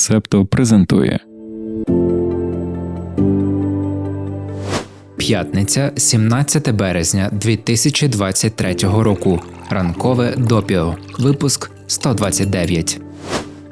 Септо презентує П'ятниця, 17 березня 2023 року. Ранкове допіо. Випуск 129.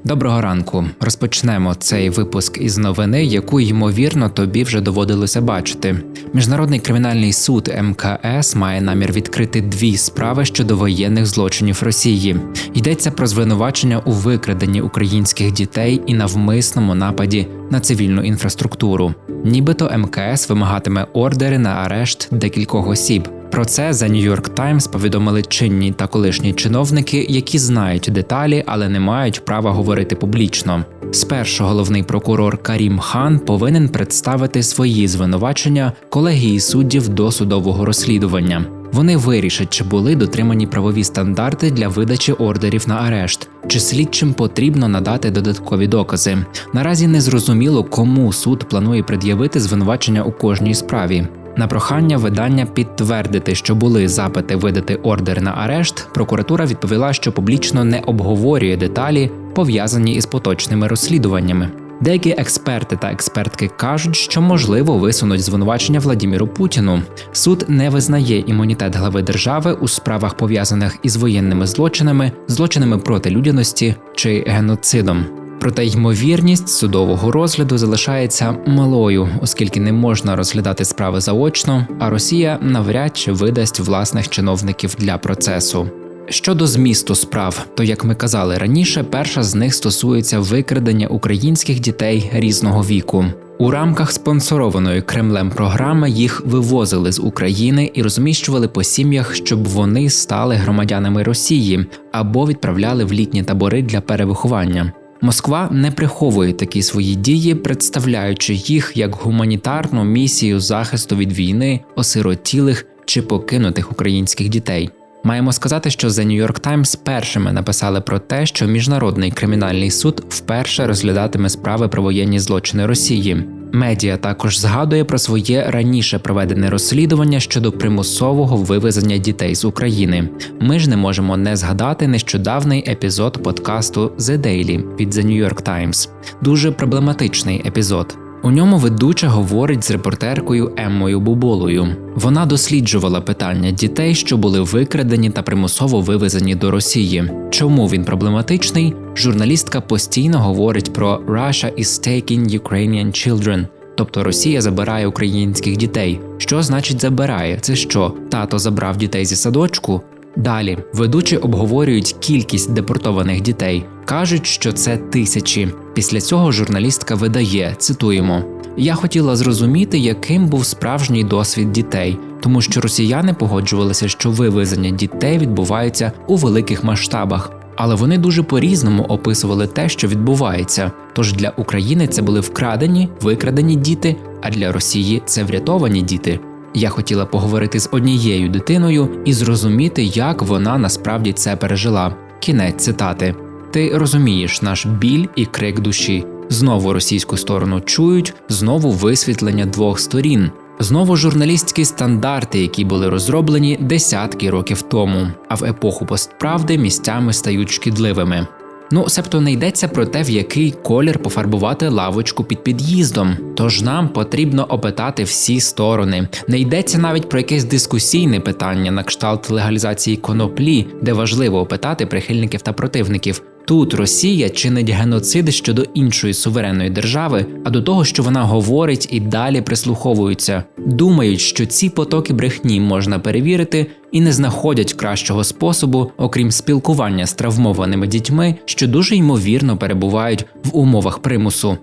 Доброго ранку. Розпочнемо цей випуск із новини, яку ймовірно тобі вже доводилося бачити. Міжнародний кримінальний суд МКС має намір відкрити дві справи щодо воєнних злочинів Росії. Йдеться про звинувачення у викраденні українських дітей і навмисному нападі на цивільну інфраструктуру. Нібито МКС вимагатиме ордери на арешт декількох осіб. Про це за York Times повідомили чинні та колишні чиновники, які знають деталі, але не мають права говорити публічно. Спершу головний прокурор Карім Хан повинен представити свої звинувачення колегії суддів до судового розслідування. Вони вирішать, чи були дотримані правові стандарти для видачі ордерів на арешт, чи слідчим потрібно надати додаткові докази. Наразі не зрозуміло, кому суд планує пред'явити звинувачення у кожній справі. На прохання видання підтвердити, що були запити видати ордер на арешт, прокуратура відповіла, що публічно не обговорює деталі, пов'язані із поточними розслідуваннями. Деякі експерти та експертки кажуть, що можливо висунуть звинувачення Владіміру Путіну. Суд не визнає імунітет глави держави у справах пов'язаних із воєнними злочинами, злочинами проти людяності чи геноцидом. Проте ймовірність судового розгляду залишається малою, оскільки не можна розглядати справи заочно, а Росія навряд чи видасть власних чиновників для процесу. Щодо змісту справ, то як ми казали раніше, перша з них стосується викрадення українських дітей різного віку. У рамках спонсорованої Кремлем програми їх вивозили з України і розміщували по сім'ях, щоб вони стали громадянами Росії або відправляли в літні табори для перевиховання. Москва не приховує такі свої дії, представляючи їх як гуманітарну місію захисту від війни, осиротілих чи покинутих українських дітей. Маємо сказати, що The New York Times першими написали про те, що міжнародний кримінальний суд вперше розглядатиме справи про воєнні злочини Росії. Медіа також згадує про своє раніше проведене розслідування щодо примусового вивезення дітей з України. Ми ж не можемо не згадати нещодавний епізод подкасту The Daily від The New York Times. Дуже проблематичний епізод. У ньому ведуча говорить з репортеркою Еммою Буболою. Вона досліджувала питання дітей, що були викрадені та примусово вивезені до Росії. Чому він проблематичний? Журналістка постійно говорить про «Russia is taking Ukrainian children», тобто Росія забирає українських дітей. Що значить забирає? Це що? Тато забрав дітей зі садочку? Далі ведучі обговорюють кількість депортованих дітей. кажуть, що це тисячі. Після цього журналістка видає цитуємо: Я хотіла зрозуміти, яким був справжній досвід дітей, тому що росіяни погоджувалися, що вивезення дітей відбувається у великих масштабах. Але вони дуже по-різному описували те, що відбувається. Тож для України це були вкрадені, викрадені діти, а для Росії це врятовані діти. Я хотіла поговорити з однією дитиною і зрозуміти, як вона насправді це пережила. Кінець цитати: Ти розумієш наш біль і крик душі. Знову російську сторону чують, знову висвітлення двох сторін. Знову журналістські стандарти, які були розроблені десятки років тому, а в епоху постправди місцями стають шкідливими. Ну, себто не йдеться про те, в який колір пофарбувати лавочку під під'їздом. Тож нам потрібно опитати всі сторони. Не йдеться навіть про якесь дискусійне питання на кшталт легалізації коноплі, де важливо опитати прихильників та противників. Тут Росія чинить геноцид щодо іншої суверенної держави, а до того, що вона говорить і далі прислуховуються, думають, що ці потоки брехні можна перевірити і не знаходять кращого способу, окрім спілкування з травмованими дітьми, що дуже ймовірно перебувають в умовах примусу.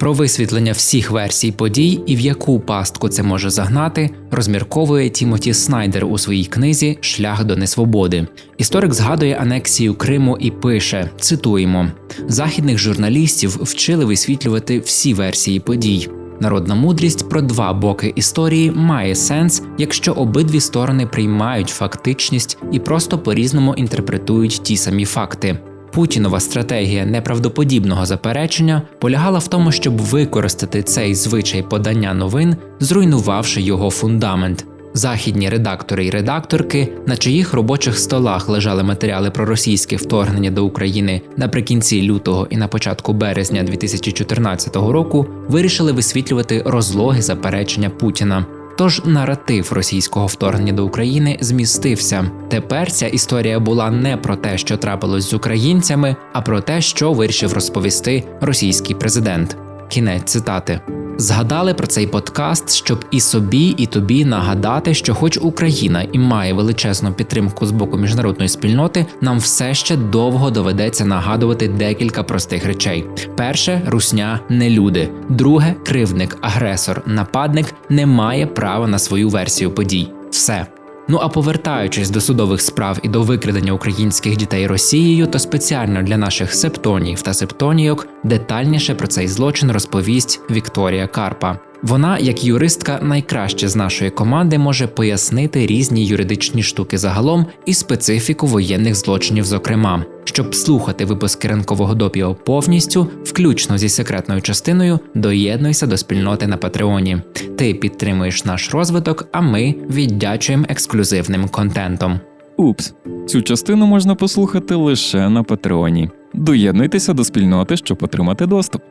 Про висвітлення всіх версій подій і в яку пастку це може загнати, розмірковує Тімоті Снайдер у своїй книзі Шлях до несвободи. Історик згадує анексію Криму і пише: цитуємо: західних журналістів вчили висвітлювати всі версії подій. Народна мудрість про два боки історії має сенс, якщо обидві сторони приймають фактичність і просто по-різному інтерпретують ті самі факти. Путінова стратегія неправдоподібного заперечення полягала в тому, щоб використати цей звичай подання новин, зруйнувавши його фундамент. Західні редактори і редакторки, на чиїх робочих столах лежали матеріали про російське вторгнення до України наприкінці лютого і на початку березня 2014 року, вирішили висвітлювати розлоги заперечення Путіна. Тож наратив російського вторгнення до України змістився. Тепер ця історія була не про те, що трапилось з українцями, а про те, що вирішив розповісти російський президент. Кінець цитати. Згадали про цей подкаст, щоб і собі, і тобі нагадати, що, хоч Україна і має величезну підтримку з боку міжнародної спільноти, нам все ще довго доведеться нагадувати декілька простих речей: перше русня не люди, друге кривдник, агресор, нападник не має права на свою версію подій. Все. Ну а повертаючись до судових справ і до викрадення українських дітей Росією, то спеціально для наших септонів та септонійок детальніше про цей злочин розповість Вікторія Карпа. Вона, як юристка, найкраще з нашої команди може пояснити різні юридичні штуки загалом і специфіку воєнних злочинів, зокрема. Щоб слухати випуски ранкового допіо повністю, включно зі секретною частиною, доєднуйся до спільноти на Патреоні. Ти підтримуєш наш розвиток, а ми віддячуємо ексклюзивним контентом. Упс, цю частину можна послухати лише на Патреоні. Доєднуйтеся до спільноти, щоб отримати доступ.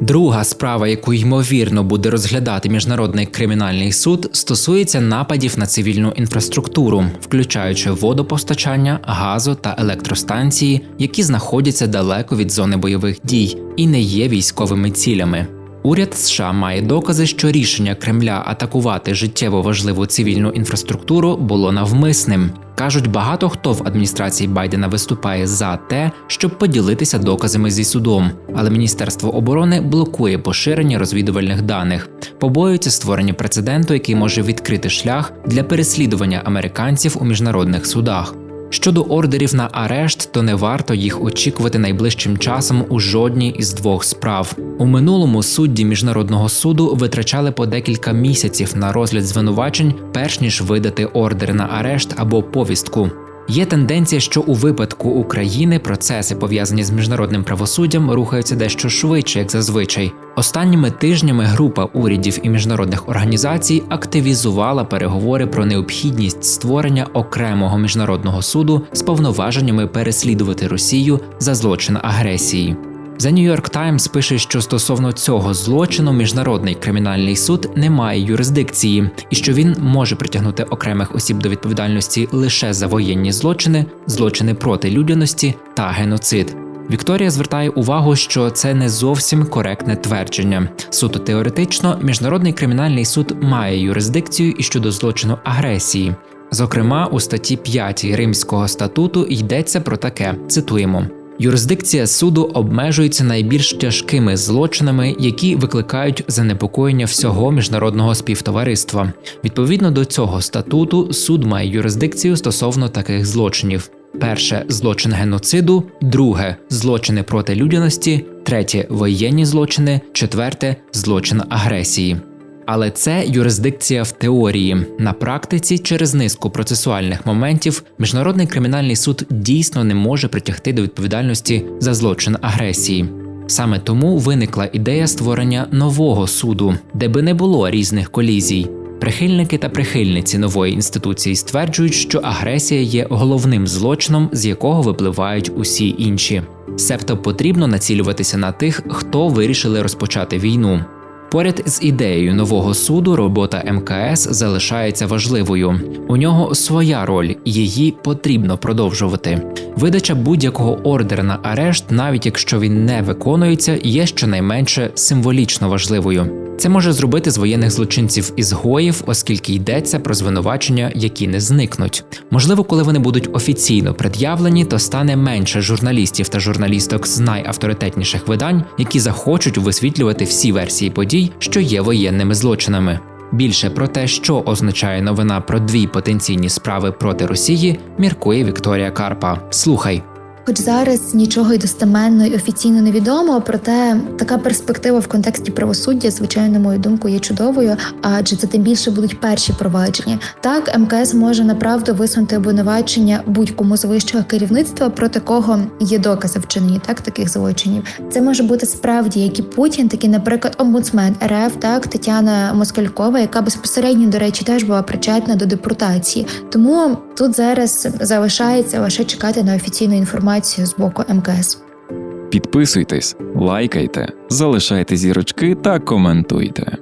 Друга справа, яку ймовірно буде розглядати міжнародний кримінальний суд, стосується нападів на цивільну інфраструктуру, включаючи водопостачання, газу та електростанції, які знаходяться далеко від зони бойових дій і не є військовими цілями. Уряд США має докази, що рішення Кремля атакувати життєво важливу цивільну інфраструктуру було навмисним. Кажуть, багато хто в адміністрації Байдена виступає за те, щоб поділитися доказами зі судом, але Міністерство оборони блокує поширення розвідувальних даних, побоюється створення прецеденту, який може відкрити шлях для переслідування американців у міжнародних судах. Щодо ордерів на арешт, то не варто їх очікувати найближчим часом у жодній із двох справ. У минулому судді міжнародного суду витрачали по декілька місяців на розгляд звинувачень, перш ніж видати ордер на арешт або повістку. Є тенденція, що у випадку України процеси, пов'язані з міжнародним правосуддям, рухаються дещо швидше, як зазвичай. Останніми тижнями група урядів і міжнародних організацій активізувала переговори про необхідність створення окремого міжнародного суду з повноваженнями переслідувати Росію за злочин агресії. The New York Times пише, що стосовно цього злочину міжнародний кримінальний суд не має юрисдикції, і що він може притягнути окремих осіб до відповідальності лише за воєнні злочини, злочини проти людяності та геноцид. Вікторія звертає увагу, що це не зовсім коректне твердження. Суто теоретично, міжнародний кримінальний суд має юрисдикцію і щодо злочину агресії. Зокрема, у статті 5 Римського статуту йдеться про таке: цитуємо. Юрисдикція суду обмежується найбільш тяжкими злочинами, які викликають занепокоєння всього міжнародного співтовариства. Відповідно до цього статуту, суд має юрисдикцію стосовно таких злочинів: перше злочин геноциду, друге злочини проти людяності, третє воєнні злочини, четверте злочин агресії. Але це юрисдикція в теорії. На практиці, через низку процесуальних моментів, міжнародний кримінальний суд дійсно не може притягти до відповідальності за злочин агресії. Саме тому виникла ідея створення нового суду, де би не було різних колізій. Прихильники та прихильниці нової інституції стверджують, що агресія є головним злочином, з якого випливають усі інші. Себто потрібно націлюватися на тих, хто вирішили розпочати війну. Поряд з ідеєю нового суду робота МКС залишається важливою. У нього своя роль, її потрібно продовжувати. Видача будь-якого ордера на арешт, навіть якщо він не виконується, є щонайменше символічно важливою. Це може зробити з воєнних злочинців ізгоїв, оскільки йдеться про звинувачення, які не зникнуть. Можливо, коли вони будуть офіційно пред'явлені, то стане менше журналістів та журналісток з найавторитетніших видань, які захочуть висвітлювати всі версії подій, що є воєнними злочинами. Більше про те, що означає новина про дві потенційні справи проти Росії, міркує Вікторія Карпа. Слухай. Хоч зараз нічого й достеменно і офіційно не відомо, проте така перспектива в контексті правосуддя, звичайно, мою думку, є чудовою, адже це тим більше будуть перші провадження. Так, МКС може направду висунути обвинувачення будь-кому з вищого керівництва, проти кого є докази вчинені так таких злочинів. Це може бути справді як і Путін, так наприклад, омбудсмен РФ, так Тетяна Москалькова, яка безпосередньо, до речі, теж була причетна до депортації. Тому тут зараз залишається лише чекати на офіційну інформацію з боку МКС. Підписуйтесь, лайкайте, залишайте зірочки та коментуйте.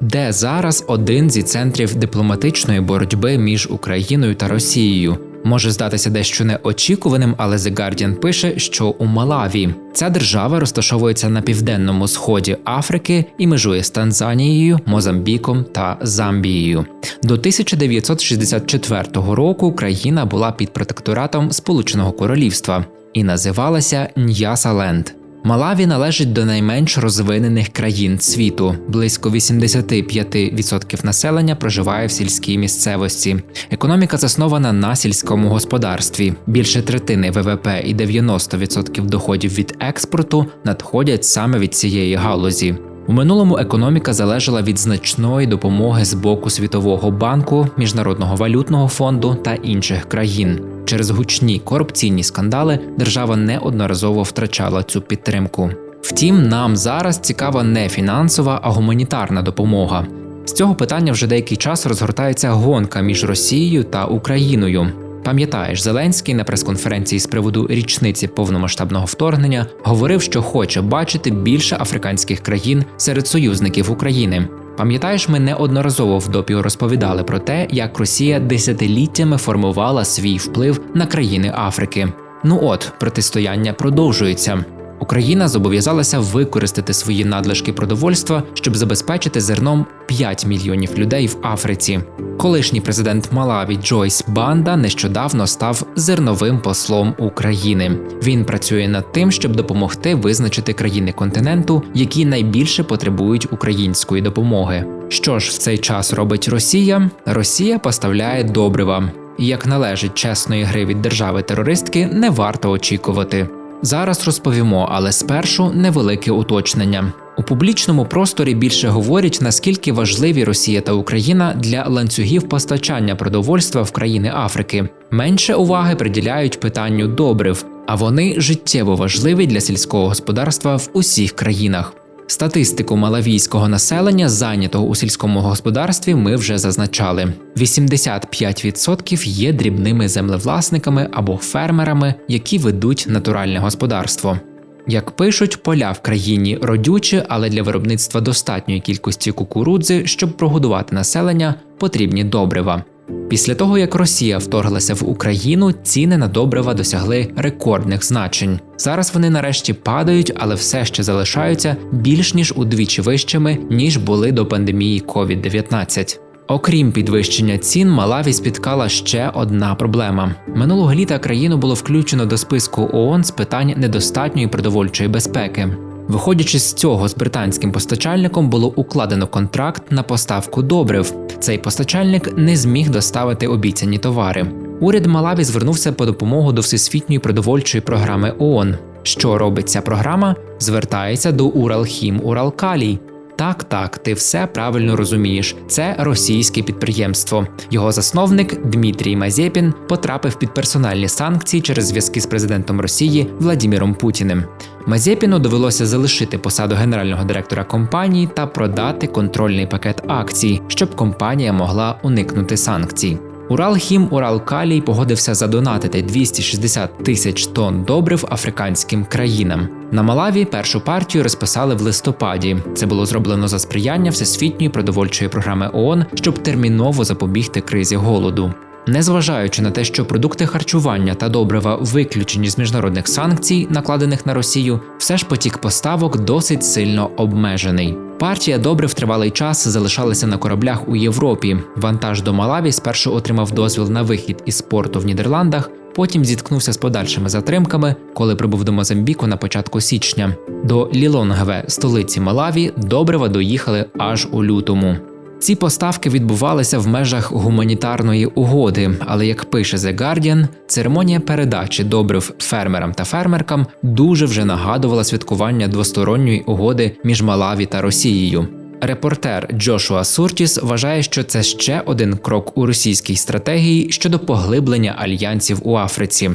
Де зараз один зі центрів дипломатичної боротьби між Україною та Росією? Може здатися дещо неочікуваним, але The Guardian пише, що у Малаві ця держава розташовується на південному сході Африки і межує з Танзанією, Мозамбіком та Замбією. До 1964 року країна була під протекторатом Сполученого Королівства і називалася Ньясаленд. Малаві належить до найменш розвинених країн світу. Близько 85% населення проживає в сільській місцевості. Економіка заснована на сільському господарстві. Більше третини ВВП і 90% доходів від експорту надходять саме від цієї галузі. У минулому економіка залежала від значної допомоги з боку Світового банку, Міжнародного валютного фонду та інших країн. Через гучні корупційні скандали держава неодноразово втрачала цю підтримку. Втім, нам зараз цікава не фінансова, а гуманітарна допомога. З цього питання вже деякий час розгортається гонка між Росією та Україною. Пам'ятаєш, Зеленський на прес-конференції з приводу річниці повномасштабного вторгнення говорив, що хоче бачити більше африканських країн серед союзників України. Пам'ятаєш, ми неодноразово в допіо розповідали про те, як Росія десятиліттями формувала свій вплив на країни Африки. Ну от протистояння продовжується. Україна зобов'язалася використати свої надлишки продовольства, щоб забезпечити зерном 5 мільйонів людей в Африці. Колишній президент Малаві Джойс Банда нещодавно став зерновим послом України. Він працює над тим, щоб допомогти визначити країни континенту, які найбільше потребують української допомоги. Що ж в цей час робить Росія? Росія поставляє добрива. Як належить чесної гри від держави-терористки, не варто очікувати. Зараз розповімо, але спершу невелике уточнення. У публічному просторі більше говорять, наскільки важливі Росія та Україна для ланцюгів постачання продовольства в країни Африки. Менше уваги приділяють питанню добрив, а вони життєво важливі для сільського господарства в усіх країнах. Статистику малавійського населення, зайнятого у сільському господарстві, ми вже зазначали: 85% є дрібними землевласниками або фермерами, які ведуть натуральне господарство. Як пишуть, поля в країні родючі, але для виробництва достатньої кількості кукурудзи, щоб прогодувати населення, потрібні добрива. Після того, як Росія вторглася в Україну, ціни на добрива досягли рекордних значень. Зараз вони нарешті падають, але все ще залишаються більш ніж удвічі вищими, ніж були до пандемії COVID-19. Окрім підвищення цін, Малаві спіткала ще одна проблема. Минулого літа країну було включено до списку ООН з питань недостатньої продовольчої безпеки. Виходячи з цього, з британським постачальником було укладено контракт на поставку добрив. Цей постачальник не зміг доставити обіцяні товари. Уряд Малаві звернувся по допомогу до Всесвітньої продовольчої програми ООН. Що робить ця програма? Звертається до Уралхім Уралкалій. Так, так, ти все правильно розумієш. Це російське підприємство. Його засновник Дмитрій Мазєпін потрапив під персональні санкції через зв'язки з президентом Росії Владіміром Путіним. Мазєпіну довелося залишити посаду генерального директора компанії та продати контрольний пакет акцій, щоб компанія могла уникнути санкцій. Уралхім Уралкалій погодився задонатити 260 тисяч тонн добрив африканським країнам. На Малаві першу партію розписали в листопаді. Це було зроблено за сприяння Всесвітньої продовольчої програми ООН, щоб терміново запобігти кризі голоду. Незважаючи на те, що продукти харчування та добрива виключені з міжнародних санкцій, накладених на Росію, все ж потік поставок досить сильно обмежений. Партія добрив тривалий час залишалася на кораблях у Європі. Вантаж до Малаві спершу отримав дозвіл на вихід із порту в Нідерландах. Потім зіткнувся з подальшими затримками, коли прибув до Мозамбіку на початку січня. До Лілонгве, столиці Малаві, добрива доїхали аж у лютому. Ці поставки відбувалися в межах гуманітарної угоди, але як пише The Guardian, церемонія передачі добрив фермерам та фермеркам дуже вже нагадувала святкування двосторонньої угоди між Малаві та Росією. Репортер Джошуа Суртіс вважає, що це ще один крок у російській стратегії щодо поглиблення альянсів у Африці.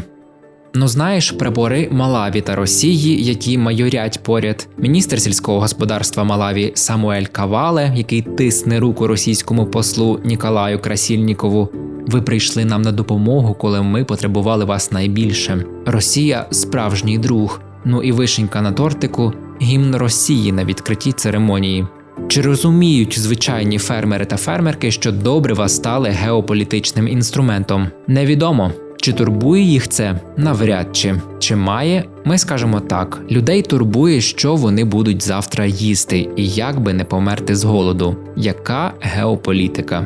Ну знаєш, прапори Малаві та Росії, які майорять поряд, міністр сільського господарства Малаві Самуель Кавале, який тисне руку російському послу Ніколаю Красільнікову. Ви прийшли нам на допомогу, коли ми потребували вас найбільше. Росія справжній друг. Ну і вишенька на тортику гімн Росії на відкритті церемонії. Чи розуміють звичайні фермери та фермерки, що добрива стали геополітичним інструментом? Невідомо. Чи турбує їх це? Навряд чи. Чи має? Ми скажемо так: людей турбує, що вони будуть завтра їсти, і як би не померти з голоду. Яка геополітика?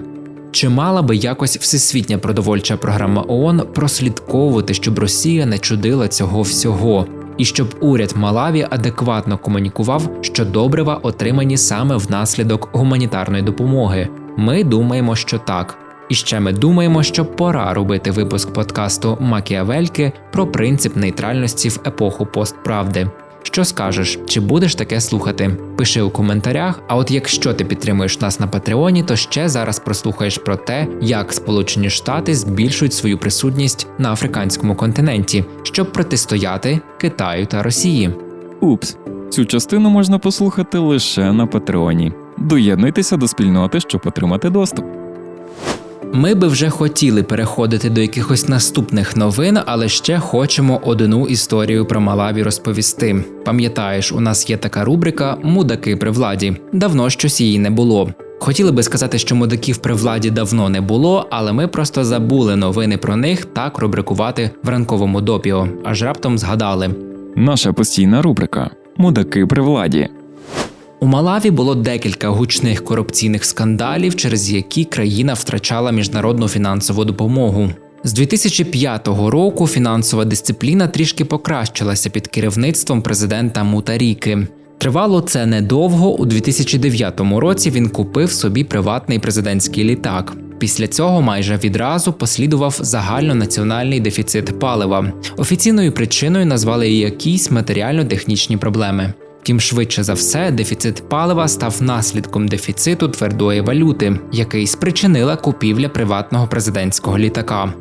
Чи мала би якось всесвітня продовольча програма ООН прослідковувати, щоб Росія не чудила цього всього, і щоб уряд Малаві адекватно комунікував, що добрива отримані саме внаслідок гуманітарної допомоги? Ми думаємо, що так. І ще ми думаємо, що пора робити випуск подкасту Макіавельки про принцип нейтральності в епоху постправди. Що скажеш, чи будеш таке слухати? Пиши у коментарях. А от якщо ти підтримуєш нас на Патреоні, то ще зараз прослухаєш про те, як Сполучені Штати збільшують свою присутність на африканському континенті, щоб протистояти Китаю та Росії. Упс, цю частину можна послухати лише на Патреоні. Доєднуйтеся до спільноти, щоб отримати доступ. Ми би вже хотіли переходити до якихось наступних новин, але ще хочемо одну історію про Малаві розповісти. Пам'ятаєш, у нас є така рубрика Мудаки при владі. Давно щось її не було. Хотіли би сказати, що мудаків при владі давно не було, але ми просто забули новини про них так рубрикувати в ранковому допіо, аж раптом згадали. Наша постійна рубрика Мудаки при владі. У Малаві було декілька гучних корупційних скандалів, через які країна втрачала міжнародну фінансову допомогу. З 2005 року фінансова дисципліна трішки покращилася під керівництвом президента Мутаріки. Тривало це недовго. У 2009 році він купив собі приватний президентський літак. Після цього майже відразу послідував загальнонаціональний дефіцит палива. Офіційною причиною назвали якісь матеріально-технічні проблеми. Тим швидше за все, дефіцит палива став наслідком дефіциту твердої валюти, який спричинила купівля приватного президентського літака.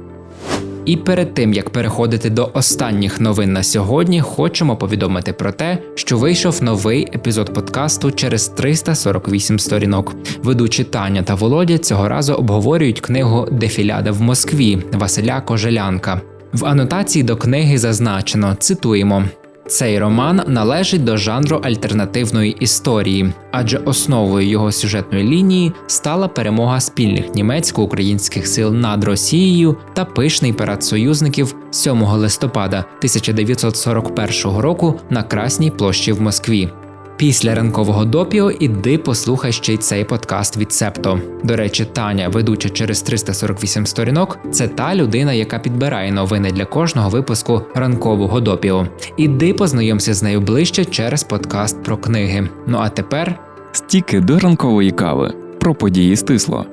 І перед тим як переходити до останніх новин на сьогодні, хочемо повідомити про те, що вийшов новий епізод подкасту через 348 сторінок. Ведучі Таня та Володя цього разу обговорюють книгу Дефіляда в Москві Василя Кожелянка. В анотації до книги зазначено цитуємо. Цей роман належить до жанру альтернативної історії, адже основою його сюжетної лінії стала перемога спільних німецько-українських сил над Росією та пишний парад союзників 7 листопада 1941 року на Красній площі в Москві. Після ранкового допіо іди послухай ще й цей подкаст від Септо. До речі, Таня, ведуча через 348 сторінок, це та людина, яка підбирає новини для кожного випуску ранкового допіо. Іди познайомся з нею ближче через подкаст про книги. Ну а тепер Стіки до ранкової кави про події стисло.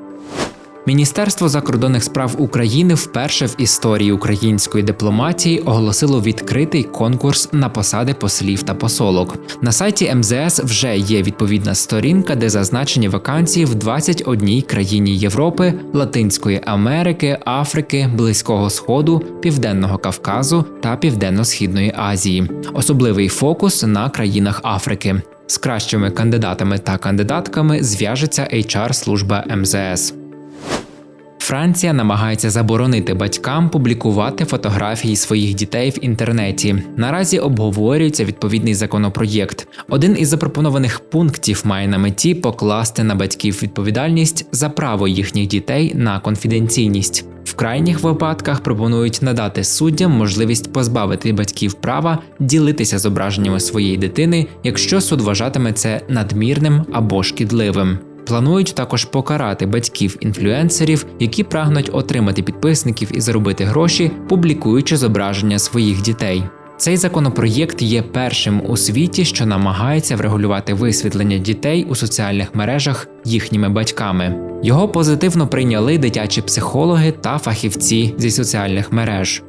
Міністерство закордонних справ України вперше в історії української дипломатії оголосило відкритий конкурс на посади послів та посолок. На сайті МЗС вже є відповідна сторінка, де зазначені вакансії в 21 країні Європи, Латинської Америки, Африки, Близького Сходу, Південного Кавказу та Південно-Східної Азії. Особливий фокус на країнах Африки. З кращими кандидатами та кандидатками зв'яжеться HR-служба МЗС. Франція намагається заборонити батькам публікувати фотографії своїх дітей в інтернеті. Наразі обговорюється відповідний законопроєкт. Один із запропонованих пунктів має на меті покласти на батьків відповідальність за право їхніх дітей на конфіденційність. В крайніх випадках пропонують надати суддям можливість позбавити батьків права ділитися зображеннями своєї дитини, якщо суд вважатиме це надмірним або шкідливим. Планують також покарати батьків інфлюенсерів, які прагнуть отримати підписників і заробити гроші, публікуючи зображення своїх дітей. Цей законопроєкт є першим у світі, що намагається врегулювати висвітлення дітей у соціальних мережах їхніми батьками. Його позитивно прийняли дитячі психологи та фахівці зі соціальних мереж.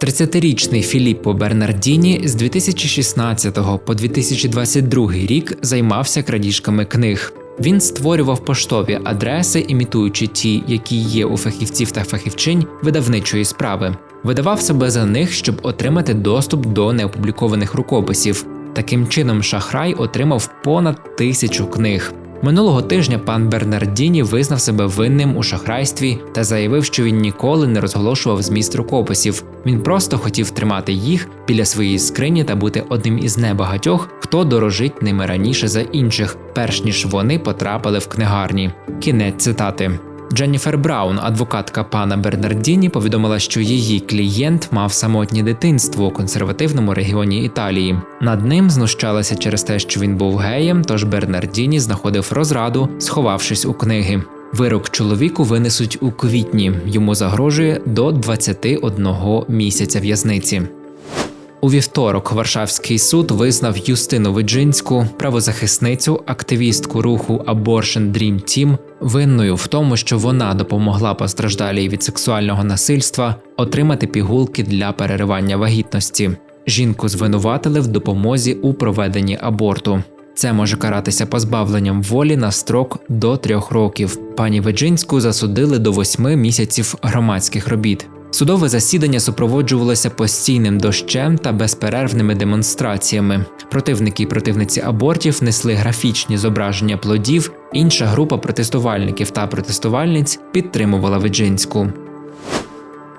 30-річний Філіппо Бернардіні з 2016 по 2022 рік займався крадіжками книг. Він створював поштові адреси, імітуючи ті, які є у фахівців та фахівчинь видавничої справи. Видавав себе за них, щоб отримати доступ до неопублікованих рукописів. Таким чином, шахрай отримав понад тисячу книг. Минулого тижня пан Бернардіні визнав себе винним у шахрайстві та заявив, що він ніколи не розголошував зміст рукописів. Він просто хотів тримати їх біля своєї скрині та бути одним із небагатьох, хто дорожить ними раніше за інших, перш ніж вони потрапили в книгарні. Кінець цитати. Дженніфер Браун, адвокатка пана Бернардіні, повідомила, що її клієнт мав самотнє дитинство у консервативному регіоні Італії. Над ним знущалися через те, що він був геєм, тож Бернардіні знаходив розраду, сховавшись у книги. Вирок чоловіку винесуть у квітні. Йому загрожує до 21 місяця в'язниці. У вівторок Варшавський суд визнав Юстину Виджинську, правозахисницю, активістку руху Abortion Dream Team, винною в тому, що вона допомогла постраждалій від сексуального насильства отримати пігулки для переривання вагітності. Жінку звинуватили в допомозі у проведенні аборту. Це може каратися позбавленням волі на строк до трьох років. Пані Веджинську засудили до восьми місяців громадських робіт. Судове засідання супроводжувалося постійним дощем та безперервними демонстраціями. Противники і противниці абортів несли графічні зображення плодів. Інша група протестувальників та протестувальниць підтримувала Веджинську.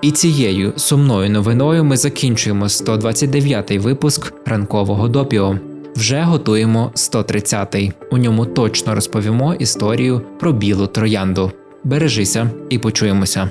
І цією сумною новиною ми закінчуємо 129-й випуск ранкового допіо. Вже готуємо 130-й. У ньому точно розповімо історію про білу троянду. Бережися і почуємося.